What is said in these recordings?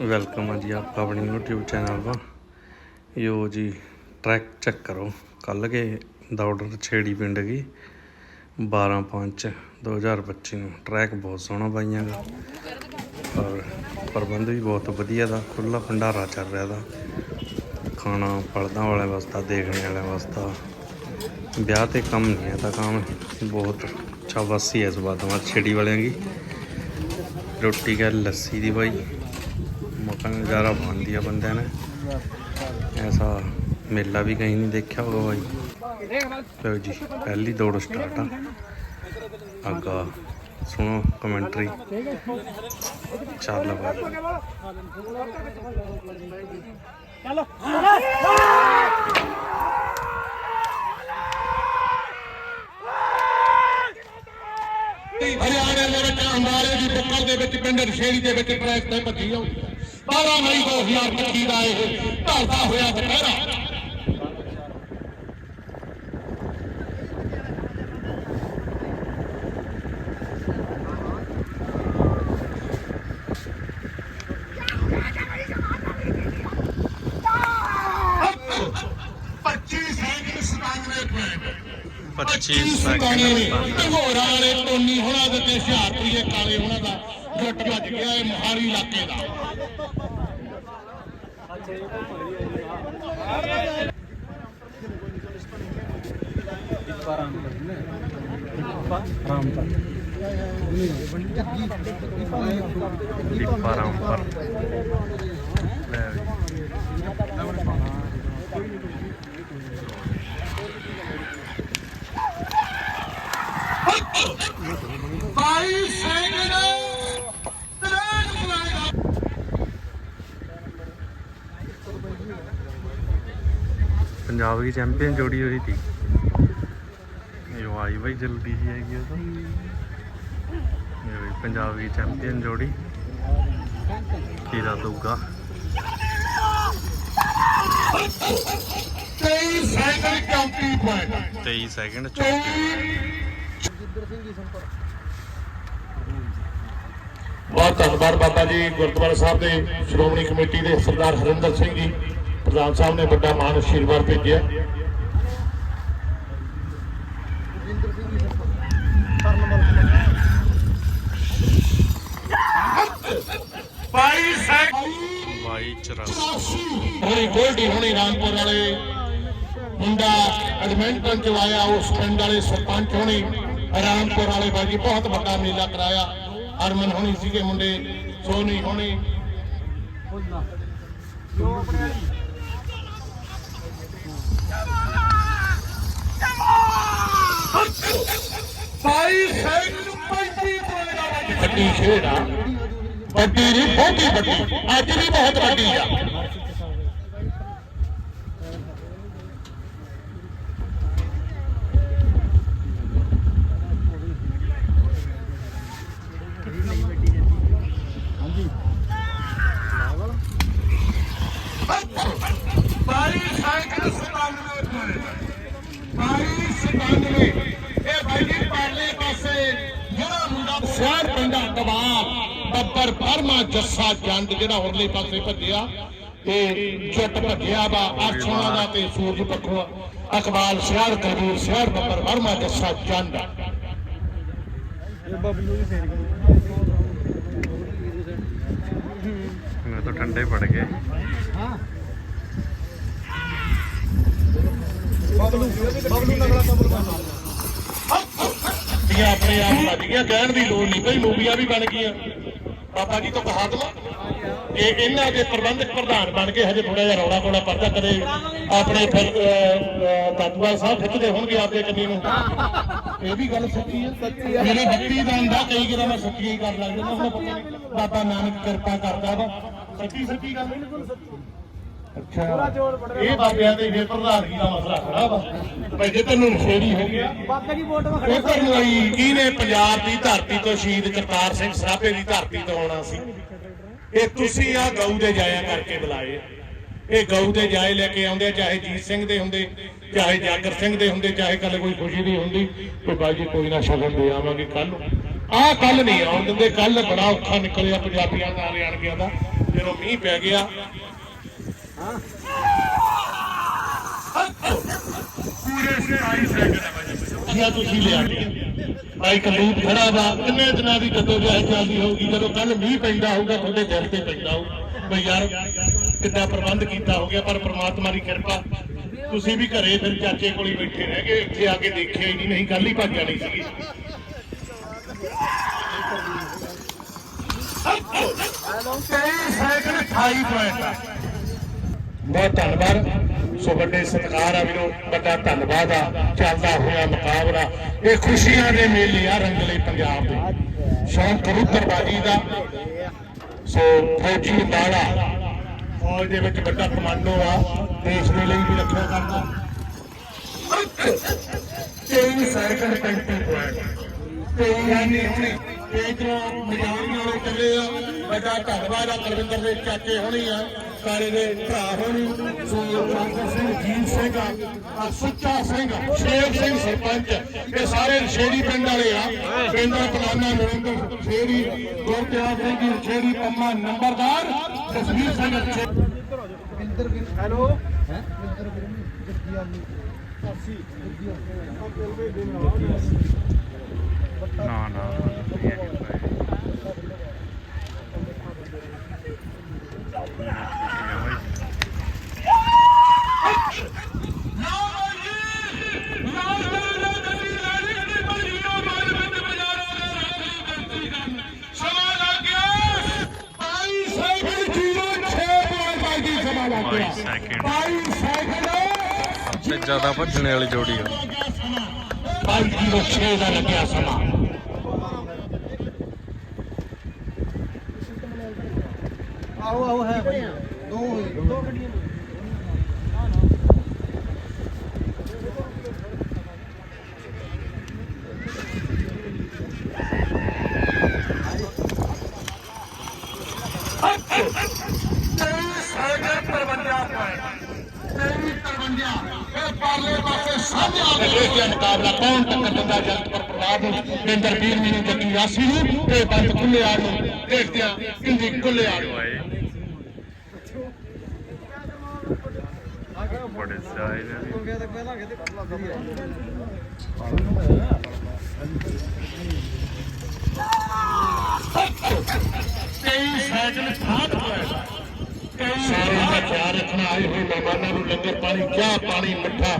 Welcome ਆ ਜੀ ਆਪ ਆਪਣੀ YouTube ਚੈਨਲ 'ਵਾ ਯੋ ਜੀ ਟਰੈਕ ਚੈੱਕ ਕਰੋ। ਕੱਲ ਕੇ ਦੌੜ ਛੇੜੀ ਪਿੰਡ ਗਈ 12 5 2025 ਨੂੰ। ਟਰੈਕ ਬਹੁਤ ਸੋਹਣਾ ਪਾਈਆਂ ਗਾ ਔਰ ਪ੍ਰਬੰਧ ਵੀ ਬਹੁਤ ਵਧੀਆ ਦਾ। ਖੁੱਲਾ ਭੰਡਾਰਾ ਚੱਲ ਰਿਹਾ ਦਾ। ਖਾਣਾ ਪਲਦਾਂ ਵਾਲੇ ਵਾਸਤਾ, ਦੇਖਣ ਵਾਲੇ ਵਾਸਤਾ। ਵਿਆਹ ਤੇ ਕੰਮ ਨਹੀਂ ਹੈ, ਤਾਂ ਕੰਮ ਬਹੁਤ ਚਾਵਾਸੀ ਹੈ ਇਸ ਬਾਤ ਮਾ ਛੇੜੀ ਵਾਲਿਆਂ ਦੀ। ਰੋਟੀ ਕਾ ਲੱਸੀ ਦੀ ਬਾਈ। ਮੌਕਾ ਨਜ਼ਾਰਾ ਬਣਦੀ ਆ ਬੰਦਿਆਂ ਨੇ। ਐਸਾ ਮੇਲਾ ਵੀ ਕहीं ਨਹੀਂ ਦੇਖਿਆ ਹੋਗਾ ਬਾਈ। ਲਓ ਜੀ, ਪਹਿਲੀ ਦੌੜ ਸਟਾਰਟ ਆ। ਅੱਗਾ, ਸੁਣੋ ਕਮੈਂਟਰੀ ਚੱਲ ਬਾਈ। ਹਰਿਆਣੇ ਅੰਬਾਲੇ ਦੀ ਟੱਕਰ ਦੇ ਵਿੱਚ ਪਿੰਡ ਰਸ਼ੇੜੀ ਦੇ ਵਿੱਚ ਟਰੈਕ ਤੇ ਭੱਜੀ ਆਉ 12 ਮਈ 2025 ਦਾ ਇਹ ਢਲਦਾ ਹੋਇਆ ਦੁਪਹਿਰਾ। 25 ਸੈਕਿੰਡ ਢੰਗੋਰਾ ਵਾਲੇ ਟੋਨੀ ਹੋਣਾ ਦੇ ਤੇ ਹੁਸ਼ਿਆਰਪੁਰ ਦੇ ਕਾਲੇ ਹੋਣਾ ਦਾ ਜੁੱਟ ਭੱਜ ਗਿਆ ਇਹ ਮੋਹਾਲੀ ਇਲਾਕੇ ਦਾ। ਦੀਪਾ ਰਾਮਪਰ ਲੈ ਵੀ। ਸੈਕਿੰਡ ਪੰਜਾਬ ਦੀ ਚੈਂਪੀਅਨ ਜੋੜੀ ਹੋਈ ਥੀ ਇਹ ਆਈ ਬਾਈ ਜਲਦੀ ਜੀ ਆਏਗੀ ਉਹ ਤਾਂ। ਇਹ ਵੀ ਪੰਜਾਬ ਦੀ ਚੈਂਪੀਅਨ ਜੋੜੀ। ਕੀਰਾ ਦੁੱਗਾ। 23 ਸੈਕਿੰਡ ਚੌਂਤੀ ਪੁਆਇੰਟ 23 ਸੈਕਿੰਡ 34 ਬਹੁਤ ਧੰਨਵਾਦ ਬਾਬਾ ਜੀ ਗੁਰਦੁਆਰਾ ਸਾਹਿਬ ਦੇ ਸ਼੍ਰੋਮਣੀ ਕਮੇਟੀ ਦੇ ਸਰਦਾਰ ਹਰਿੰਦਰ ਸਿੰਘ ਜੀ ਪ੍ਰਧਾਨ ਸਾਹਿਬ ਨੇ ਵੱਡਾ ਮਾਨ ਆਸ਼ੀਰਵਾਦ ਭੇਜਿਆ। ਬਾਈ ਸੈਕਿੰਡ 22 84 ਹੁਣੀ ਗੋਲਡੀ ਹੁਣੀ ਰਾਮਪੁਰ ਵਾਲੇ ਮੁੰਡਾ ਐਡਮਿੰਟਨ ਚ ਆਇਆ ਉਸ ਪਿੰਡ ਵਾਲੇ ਸਰਪੰਚ ਹੁਣੀ। ਰਾਮਪੁਰ ਵਾਲੇ ਬਾਜੀ ਬਹੁਤ ਵੱਡਾ ਮੇਲਾ ਕਰਾਇਆ। ਹਰਮਨ ਹੁਣੀ ਸੀਗੇ ਮੁੰਡੇ ਸੋਨੀ ਹੁਣੀ। ਬਾਈ ਸੈਕਿੰਡ 35 ਪੁਆਇੰਟ ਵੱਡੀ ਖੇਡ ਆ। ਵੱਡੀ ਨਹੀਂ ਬਹੁਤੀ ਵੱਡੀ। ਅੱਜ ਵੀ ਬਹੁਤ ਵੱਡੀ ਆ ਬਾਈ ਸਾਈਕਲ 97 ਬਾਈ 97 ਇਹ ਬਾਈ ਜੀ ਪਾਰਲੇ ਪਾਸੇ ਜਿਹੜਾ ਮੁੰਡਾ ਸ਼ਹਿਰ ਪਿੰਡਾ ਦਬਾਰ ਬੱਬਰ ਪਰਮਾ ਜੱਸਾ ਜੰਡ ਜਿਹੜਾ ਉਰਲੇ ਪਾਸੇ ਭੱਜਿਆ ਤੇ ਜੁੱਟ ਭੱਜਿਆ ਵਾ ਅਰਸ਼ਨਾ ਦਾ ਤੇ ਸੂਰਜ ਪੱਖੋਂ ਅਕਬਾਲ ਸ਼ਹਿਰ ਕਬੂਰ ਸ਼ਹਿਰ ਬੱਬਰ ਪਰਮਾ ਜੱਸਾ ਜੰਡ। ਮੈਂ ਤਾਂ ਠੰਡੇ ਪੜ ਗਏ। ਇਹ ਆਪਣੇ ਆਪ ਵੱਜ ਗਿਆ ਕਹਿਣ ਦੀ ਲੋੜ ਨਹੀਂ। ਕੋਈ ਮੂਵੀਆਂ ਵੀ ਬਣ ਗਈਆਂ। ਬਾਬਾ ਜੀ ਤੋਂ ਕਹਾ ਇਹ ਇਹਨਾਂ ਦੇ ਪ੍ਰਬੰਧਕ ਪ੍ਰਧਾਨ ਬਣ ਕੇ ਹਜੇ ਥੋੜਾ ਜਿਹਾ ਰੌਲਾ ਕੋਲਾ ਪਰਦਾ ਕਰੇ ਆਪਣੇ ਫਿਰ ਸਾਹਿਬ ਖਿੱਚਦੇ ਹੋਣਗੇ ਆਪਦੇ ਕੰਨੀ ਨੂੰ। ਇਹ ਵੀ ਗੱਲ ਸੱਚੀ ਹੈ। ਸੱਚੀ ਹੈ ਮੇਰੇ ਬੱਤੀ ਦਾ ਹੁੰਦਾ, ਕਈ ਕਿਰਾਂ ਮੈਂ ਸੱਚੀ ਹੀ ਕਰ ਲੱਗਦਾ ਜਾਂਦਾ ਹੁਣ ਪਤਾ ਨਹੀਂ। ਬਾਬਾ ਨਾਨਕ ਕਿਰਪਾ ਕਰਦਾ ਵਾ। ਸੱਚੀ ਸੱਚੀ ਗੱਲ ਬਿਲਕੁਲ ਸੱਚੀ ਅੱਛਾ। ਇਹ ਬਾਬਿਆਂ ਦੇ ਫਿਰ ਪ੍ਰਧਾਨਗੀ ਦਾ ਮਸਲਾ ਖੜਾ ਵਾ? ਭਾਈ ਜੇ ਤੈਨੂੰ ਨਸ਼ੇੜੀ ਹੋ ਗਿਆ ਬਾਬਾ ਜੀ ਵੋਟ ਵਾ ਉਧਰ ਆਈ ਕਿਹਨੇ ਪੰਜਾਬ ਦੀ ਧਰਤੀ ਤੋਂ ਸ਼ਹੀਦ ਕਰਤਾਰ ਸਿੰਘ ਸਰਾਭੇ ਦੀ ਧਰਤੀ ਤੋਂ ਆਉਣਾ ਸੀ। ਇਹ ਤੁਸੀਂ ਆ ਗਊ ਦੇ ਜਾਇਆ ਕਰਕੇ ਬੁਲਾਏ। ਇਹ ਗਊ ਦੇ ਜਾਏ ਲੈ ਕੇ ਆਉਂਦੇ ਆ, ਚਾਹੇ ਜੀਤ ਸਿੰਘ ਦੇ ਹੁੰਦੇ ਚਾਹੇ ਜਾਗਰ ਸਿੰਘ ਦੇ ਹੁੰਦੇ ਚਾਹੇ ਕੱਲ ਕੋਈ ਖੁਸ਼ੀ ਦੀ ਹੁੰਦੀ ਤੇ ਬਾਈ ਜੀ ਕੋਈ ਨਾ ਸ਼ਗਨ ਦੇ ਆਵਾਂਗੇ ਕੱਲ ਨੂੰ। ਆਹ ਕੱਲ ਨਹੀਂ ਆਉਣ ਦਿੰਦੇ ਕੱਲ ਬੜਾ ਔਖਾ ਨਿਕਲਿਆ ਪੰਜਾਬੀਆਂ ਦਾ ਹਰਿਆਣਵੀਆਂ ਦਾ। ਜਦੋਂ ਮੀਂਹ ਪੈ ਗਿਆ ਪੂਰੇ 27 ਸੈਕਿੰਡ ਹੈ ਬਾਈ ਜੀ ਤੁਸੀਂ ਲਿਆ ਭਾਈ ਕਲੂਬ ਖੜਾ ਵਾ ਕਿੰਨੇ ਦਿਨਾਂ ਦੀ ਜਦੋਂ ਜਹਿ ਚੱਲਦੀ ਹੋਊਗੀ ਜਦੋਂ ਕੱਲ ਮੀਂਹ ਪੈਂਦਾ ਹੋਊਗਾ ਤੁਹਾਡੇ ਦਿਲ ਤੇ ਪੈਂਦਾ ਹੋਊ। ਬਈ ਯਾਰ ਕਿੱਦਾਂ ਪ੍ਰਬੰਧ ਕੀਤਾ ਹੋ ਗਿਆ ਪਰ ਪ੍ਰਮਾਤਮਾ ਦੀ ਕਿਰਪਾ। ਤੁਸੀਂ ਵੀ ਘਰੇ ਫਿਰ ਚਾਚੇ ਕੋਲ ਹੀ ਬੈਠੇ ਰਹਿ ਗਏ ਇੱਥੇ ਆ ਕੇ ਦੇਖਿਆ ਹੀ ਨਹੀਂ ਨਹੀਂ ਕੱਲ ਹੀ ਭੱਜ ਜਾਣੀ ਸੀਗੀ। ਸਾਈਕਲ 28 ਪੁਆਇੰਟ ਬਹੁਤ ਧੰਨਵਾਦ। ਸੋ ਵੱਡੇ ਸਤਿਕਾਰ ਆ ਵੀਰੋ, ਵੱਡਾ ਧੰਨਵਾਦ ਆ। ਚੱਲਦਾ ਹੋਇਆ ਮੁਕਾਬਲਾ। ਇਹ ਖੁਸ਼ੀਆਂ ਦੇ ਮੇਲੇ ਆ ਰੰਗਲੇ ਪੰਜਾਬ ਦੇ। ਸ਼ੌਂਕ ਕਬੂਤਰਬਾਜੀ ਦਾ। ਸੋ ਫੌਜੀ ਅੰਬਾਲਾ ਫੌਜ ਦੇ ਵਿੱਚ ਵੱਡਾ ਕਮਾਂਡੋ ਆ। ਦੇਸ਼ ਦੇ ਲਈ ਵੀ ਰੱਖਿਆ ਕਰਦਾ। 23 ਸੈਕਿੰਡ 35 ਪੁਆਇੰਟ ਤੇ ਯਾਨੀ ਹੁਣੇ ਇਧਰੋਂ ਮਜਾਨੀ ਵਾਲੇ ਚੱਲੇ ਆ। ਵੱਡਾ ਧੰਨਵਾਦ ਆ ਪਰਵਿੰਦਰ ਦੇ ਚਾਚੇ ਹੋਣੀ ਆ। ਸਾਰੇ ਦੇ ਭਰਾ ਹੋਣੀ। ਸੋ ਮਾਸਟਰ ਸਿੰਘ ਜੀਤ ਸਿੰਘ ਆ ਸੁੱਚਾ ਸਿੰਘ ਸ਼ੇਰ ਸਿੰਘ ਸਰਪੰਚ ਇਹ ਸਾਰੇ ਰਸ਼ੇੜੀ ਪਿੰਡ ਵਾਲੇ ਆ। ਪਿੰਡਾਂ ਪਲਾਨਾ ਨਰਿੰਦਰ ਸ਼ੇਰੀ ਗੁਰਦਿਆਲ ਸਿੰਘ ਜੀ ਰਸ਼ੇੜੀ ਪੰਮਾ ਨੰਬਰਦਾਰ ਜਸਵੀਰ ਸਿੰਘ ਰਸ਼ੇੜੀ। ਹੈਲੋ? ਹੈ ਮਿੰਦਰ ਵੀਰ ਜੱਗੀ ਆਲੀ 80 ਜੱਗੀ ਨਾ ਨਾ ਸੈਕਿੰਡ। ਸੈਕਿੰਡ ਸਭ ਤੋਂ ਜ਼ਿਆਦਾ ਭੱਜਣੇ ਵਾਲੀ ਜੋੜੀ ਆ। ਬਾਈ ਜੀਰੋ ਛੇ ਦਾ ਲੱਗਿਆ ਸਮਾਂ। ਆਓ ਆਓ ਹੈ ਦੋ ਦੋ ਗੱਡੀਆਂ ਇਹ ਮੁਕਾਬਲਾ ਕੌਣ ਟੱਕਰ ਦਿੰਦਾ ਜਗਤਪੁਰ ਪ੍ਰਵਾਦ ਨੂੰ ਇੰਦਰਵੀਰ ਮੀਨੂ ਜੱਗੀ ਰਾਸੀ ਨੂੰ ਤੇ ਬੰਦ ਕੁੱਲੇਆੜ ਨੂੰ। ਦੇਖਦੇ ਆ ਕਿੰਦੀ ਕੁੱਲੇਆੜ ਨੂੰ ਆਏ ਬੜੇ ਸਾਇ ਨੇ। ਹੋ ਗਿਆ ਤਾਂ ਪਹਿਲਾਂ ਕਿਤੇ ਕਈ ਸਾਈਕਲ ਖਾਤ ਹੋਇਆ ਸਾਰਿਆਂ ਦਾ ਖਿਆਲ ਰੱਖਣਾ ਆਏ ਹੋਏ ਮਹਿਮਾਨਾਂ ਨੂੰ ਲੰਗਰ ਪਾਣੀ, ਚਾਹ ਪਾਣੀ, ਮਿੱਠਾ,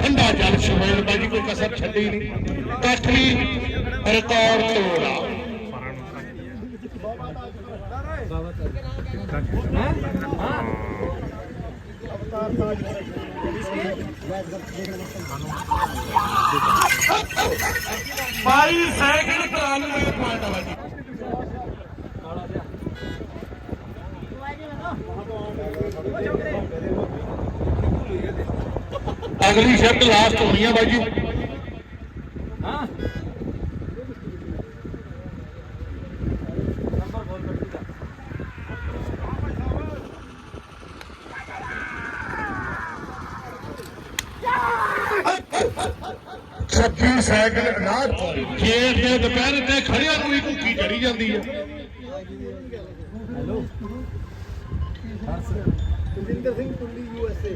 ਠੰਡਾ ਜਲ ਸ਼ਮੂਲ ਬਾਜੀ, ਕੋਈ ਕਸਰ ਛੱਡੀ ਨਹੀਂ। ਕਾਠੀ ਰਿਕਾਰਡ ਤੋੜਾ ਬਾਈ ਸਾਈਕਲ 93 ਪੁਆਇੰਟ ਬਾਜੀ ਅਗਲੀ ਸ਼ਰਤ ਲਾਸਟ ਹੋਣੀ ਆ ਬਾਜੀ ਹਾਂ ਛੱਬੀ ਸਾਈਕਲ ਅਨਾਜ ਖੇਤ ਦੇ ਦੁਪਹਿਰ ਤੇ ਖੜਿਆਂ ਨੂੰ ਹੀ ਭੁੱਖੀ ਚੜੀ ਜਾਂਦੀ ਆ। ਹੈਲੋ ਜਗਿੰਦਰ ਸਿੰਘ ਤੁੱਲੀ ਯੂਐਸਏ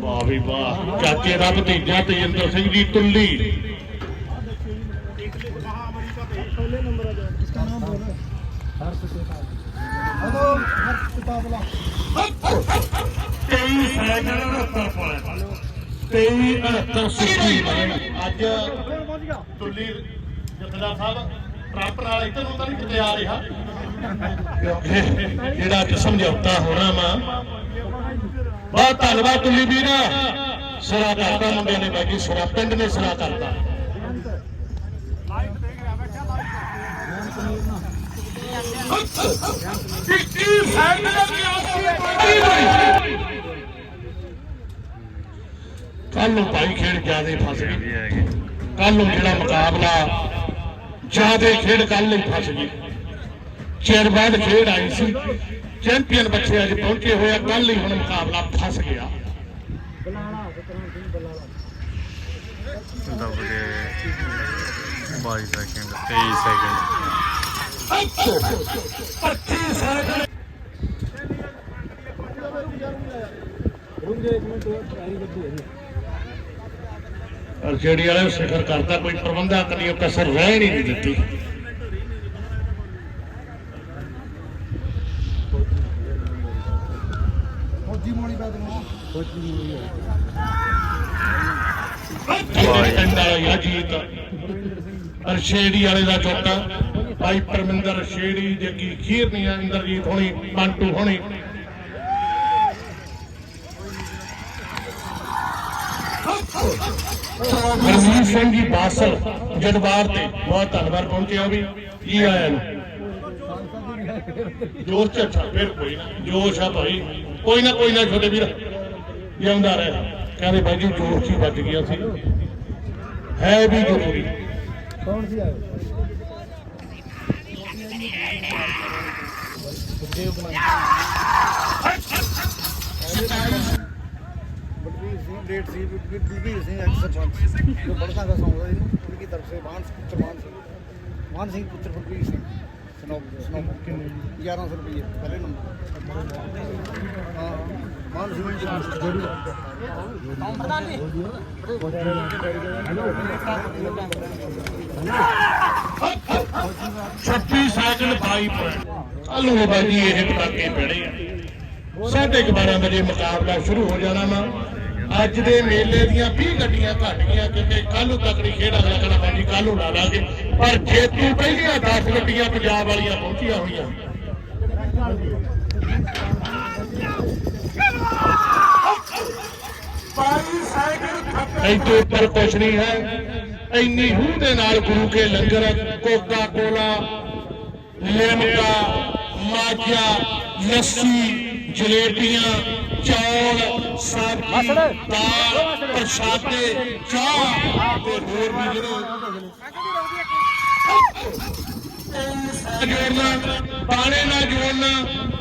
ਵਾਹ ਵੀ ਵਾਹ। ਚਾਚੇ ਦਾ ਭਤੀਜਾ ਤੇਜਿੰਦਰ ਸਿੰਘ ਜੀ ਤੁੱਲੀ ਪਹਿਲੇ ਨੰਬਰ ਆ ਜਾ ਇਸਦਾ ਨਾਮ ਬੋਲ। ਹਰਸ ਕਿਤਾਬ। ਹਲੋ ਹਰਸ ਕਿਤਾਬ ਲਾ। 23 ਸੈਕਿੰਡ 69 ਪੁਆਇੰਟ 23 69 ਸੁੱਤੀ ਅੱਜ ਤੁੱਲੀ ਜਥੇਦਾਰ ਸਾਹਿਬ ਟਰੰਪ ਨਾਲ ਇੱਧਰ ਨੂੰ ਤਾਂ ਨਹੀਂ ਕਿਤੇ ਆ ਰਿਹਾ। ਜਿਹੜਾ ਅੱਜ ਸਮਝੌਤਾ ਹੋਣਾ ਵਾ। ਬਹੁਤ ਧੰਨਵਾਦ ਤੁਲੀ ਵੀਰ। ਸਿਰਾ ਕਰਤਾ ਮੁੰਡਿਆਂ ਨੇ ਬਾਈ ਜੀ, ਸਿਰਾ ਪਿੰਡ ਨੇ ਸਿਰਾ ਕਰਤਾ ਕੱਲ ਨੂੰ ਭਾਈ ਖੇਡ ਜਿਆਦੇ ਫਸ ਗਈ। ਕੱਲ ਨੂੰ ਜਿਹੜਾ ਮੁਕਾਬਲਾ ਜਿਆਦੇ ਖੇਡ ਕੱਲ ਲਈ ਫਸ ਗਈ। ਚਿਰ ਬਾਅਦ ਖੇਡ ਆਈ ਸੀ। ਚੈਂਪੀਅਨ ਬੱਚੇ ਅੱਜ ਪਹੁੰਚੇ ਹੋਏ ਆ। ਕੱਲ ਹੀ ਹੁਣ ਮੁਕਾਬਲਾ ਫਸ ਗਿਆ। ਬਲਾਲਾ ਸਤਨਾਮ 22 ਸੈਕਿੰਡ 23 ਸੈਕਿੰਡ ਰੁਕ ਜਾ ਇੱਕ ਮਿੰਟ ਤਿਆਰੀ ਕਰਦੀ ਹੈ ਅਰਜੇਡੀ ਵਾਲੇ ਸਿਖਰ ਕਰਤਾ, ਕੋਈ ਪ੍ਰਬੰਧਕ ਨਹੀਂ ਉਹ ਕਸਰ ਰਹਿ ਨਹੀਂ ਦਿੱਤੀ ਫੌਜੀ ਮੋਣੀ ਬਾਦ ਨੂੰ ਫੌਜੀ ਅਰਸ਼ੇੜੀ ਵਾਲੇ ਦਾ ਚੋਟਾ। ਭਾਈ ਪਰਮਿੰਦਰ ਸ਼ੇੜੀ ਜੱਗੀ ਖੀਰਨੀ ਇੰਦਰਜੀਤ ਹੋਣੀ ਪੰਟੂ ਹੋਣੀ। ਹਰਮੀਤ ਸਿੰਘ ਜੀ ਬਾਸਲ ਜਦਵਾਰ ਤੇ। ਬਹੁਤ ਧੰਨਵਾਦ ਪਹੁੰਚਿਆ ਵੀ। ਕੀ ਆਇਆ ਨੂੰ ਜੋਰ ਚ ਅੱਛਾ, ਫਿਰ ਕੋਈ ਨਾ। ਜੋਸ਼ ਆ ਭਾਈ। ਕੋਈ ਨਾ ਕੋਈ ਨਾ, ਛੋਟੇ ਵੀਰ। ਜਿਉਂਦਾ ਰਹਿ। ਕਹਿੰਦੇ ਬਾਈ ਜੀ ਜੋਸ਼ ਹੀ ਵੱਜ ਗਿਆ ਸੀ ਹੈ ਵੀ ਜ਼ਰੂਰੀ। ਕੌਣ ਸੀ ਆਇਆ ਸਿੰਘ ਡੇਟ ਸੀ ਬਟਵੀਰ ਸਿੰਘ ਐਕਸ ਸਰਪੰਚ ਜੋ ਬੜਕਾ ਦਾ ਸੌਂਗ ਇਹਨੂੰ ਉਨਕੀ ਤਰਫ ਸੇ ਮਾਨ ਪੁੱਤਰ ਮਾਨ ਸਿੰਘ। ਮਾਨ ਸਿੰਘ ਪੁੱਤਰ ਬਟਵੀਰ ਸਿੰਘ। ਸਨੋਬ ਸਨੋਬ 1100 ਰੁਪਏ ਪਹਿਲੇ ਨੰਬਰ। ਹਾਂ। ਮਾਨ ਸਿੰਘ ਜੋੜੀ ਛੱਤੀ ਸਾਈਕਲ 22 ਪੁਆਇੰਟ ਕੱਲ ਬਾਜੀ ਇਹ ਪਟਾਕੇ ਪੈਣੇ ਆ। ਸਾਢੇ ਕੁ 12 ਵਜੇ ਮੁਕਾਬਲਾ ਸ਼ੁਰੂ ਹੋ ਜਾਣਾ ਵਾ। ਅੱਜ ਦੇ ਮੇਲੇ ਦੀਆਂ 20 ਗੱਡੀਆਂ ਘੱਟ ਗਈਆਂ ਕਿਉਂਕਿ ਕੱਲ ਨੂੰ ਤਕੜੀ ਖੇਡ ਅਗਲਾ ਬਾਜੀ ਕੱਲ ਨੂੰ ਲਾ ਲਾਂਗੇ। ਪਰ ਖੇਤੂ ਪਹਿਲੀਆਂ 10 ਗੱਡੀਆਂ ਪੰਜਾਬ ਵਾਲੀਆਂ ਪਹੁੰਚੀਆਂ ਹੋਈਆਂ। ਇੱਥੇ ਉੱਪਰ ਕੁਛ ਨਹੀਂ ਹੈ। ਇੰਨੀ ਹੂੰ ਦੇ ਨਾਲ ਗੁਰੂ ਕੇ ਲੰਗਰ ਕੋਕਾ ਕੋਲਾ ਲਿਮਕਾ ਮਾਜਾ ਲੱਸੀ ਜਲੇਬੀਆਂ ਚੌਲ ਸਬਜ਼ੀ ਦਾਲ ਪ੍ਰਸ਼ਾਦੇ ਚਾਹ ਤੇ ਹੋਰ ਵੀ ਜਿਹੜੇ ਜੋੜਨਾ ਪਾਣੇ ਨਾਲ ਜੋੜਨਾ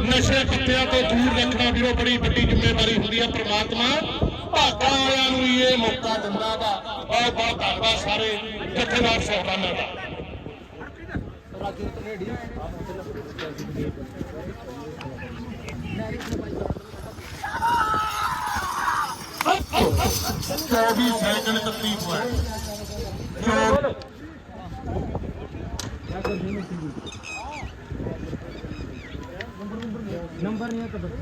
ਨਸ਼ੇ ਪੱਤਿਆਂ ਤੋਂ ਦੂਰ ਰੱਖਣਾ ਵੀਰੋ ਬੜੀ ਵੱਡੀ ਜ਼ਿੰਮੇਵਾਰੀ ਹੁੰਦੀ ਹੈ ਪ੍ਰਮਾਤਮਾ। ਭਾਗਾਂ ਵਾਲਿਆਂ ਨੂੰ ਇਹ ਮੌਕਾ ਦਿੰਦਾ ਵਾ ਬਹੁਤ ਬਹੁਤ ਧੰਨਵਾਦ ਸਾਰੇ ਜਥੇਦਾਰ ਸਹਿਬਾਨਾਂ ਦਾ ਚੌਵੀ ਸੈਕਿੰਡ ਤਕਲੀਫ ਹੋਇਆ ਨੰਬਰ ਨਹੀਂ ਹੈ ਤਾਂ ਦੱਸ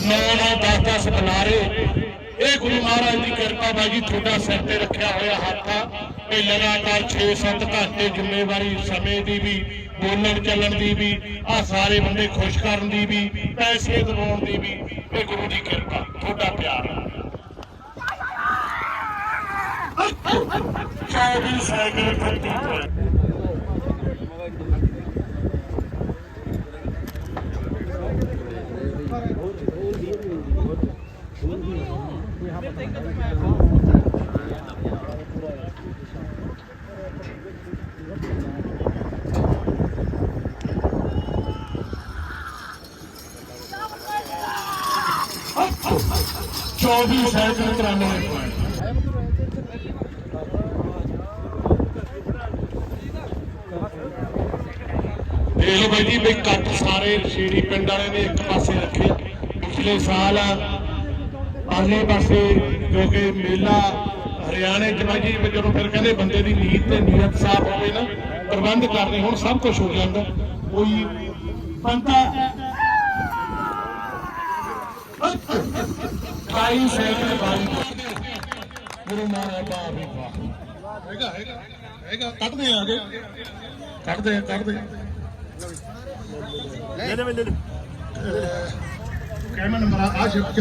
ਨੌ ਨੌ 10 10 ਬੁਲਾਰੇ ਇਹ ਗੁਰੂ ਮਹਾਰਾਜ ਦੀ ਕਿਰਪਾ ਬਾਈ ਤੁਹਾਡਾ ਸਿਰ ਤੇ ਰੱਖਿਆ ਹੋਇਆ ਹੱਥ ਆ। ਇਹ ਲਗਾਤਾਰ 6-7 ਘੰਟੇ ਜ਼ਿੰਮੇਵਾਰੀ ਸਮੇਂ ਦੀ ਵੀ ਬੋਲਣ ਚੱਲਣ ਦੀ ਵੀ ਆ ਸਾਰੇ ਬੰਦੇ ਖੁਸ਼ ਕਰਨ ਦੀ ਵੀ ਪੈਸੇ ਦਿਵਾਉਣ ਦੀ ਵੀ ਇਹ ਗੁਰੂ ਦੀ ਕਿਰਪਾ ਤੁਹਾਡਾ ਪਿਆਰ 24 ਸਾਈਕਲ 30 ਪੁਆਇੰਟ चौबीस ਵੀ ਸ਼ਾਇਦ 93 ਦੇਖ ਬਈ ਜੀ ਬਈ ਕੱਟ ਸਾਰੇ ਸ਼ੀੜੀ ਪਿੰਡ ਵਾਲੇ ਨੇ ਇੱਕ ਪਾਸੇ ਰੱਖਿਆ ਪਿਛਲੇ ਸਾਲ ਪਾਲੇ ਪਾਸੇ ਜੋ ਕਿ ਮੇਲਾ ਹਰਿਆਣੇ ਜਮਾਜੀ ਜਦੋਂ ਫਿਰ ਕਹਿੰਦੇ ਬੰਦੇ ਦੀ ਨੀਤ ਤੇ ਨੀਅਤ ਸਾਫ਼ ਹੋਵੇ ਨਾ, ਪ੍ਰਬੰਧ ਕਰਨੇ ਹੁਣ ਸਭ ਕੁਝ ਹੋ ਜਾਂਦਾ। ਕੋਈ ਪੰਤਾ 22 ਸੈਕਟਰ 22 ਗੁਰੂ ਮਹਾਰਾਜ ਬਾਬੀ ਵਾਹ ਹੈਗਾ ਹੈਗਾ ਹੈਗਾ। ਕੱਢਦੇ ਆ ਅਗੇ। ਕੱਢਦੇ ਆ ਕੱਢਦੇ ਲੈ। ਲੈ ਲੈ ਕੈਮਰਾ ਨੰਬਰ ਆ ਸ਼ਿਫਟ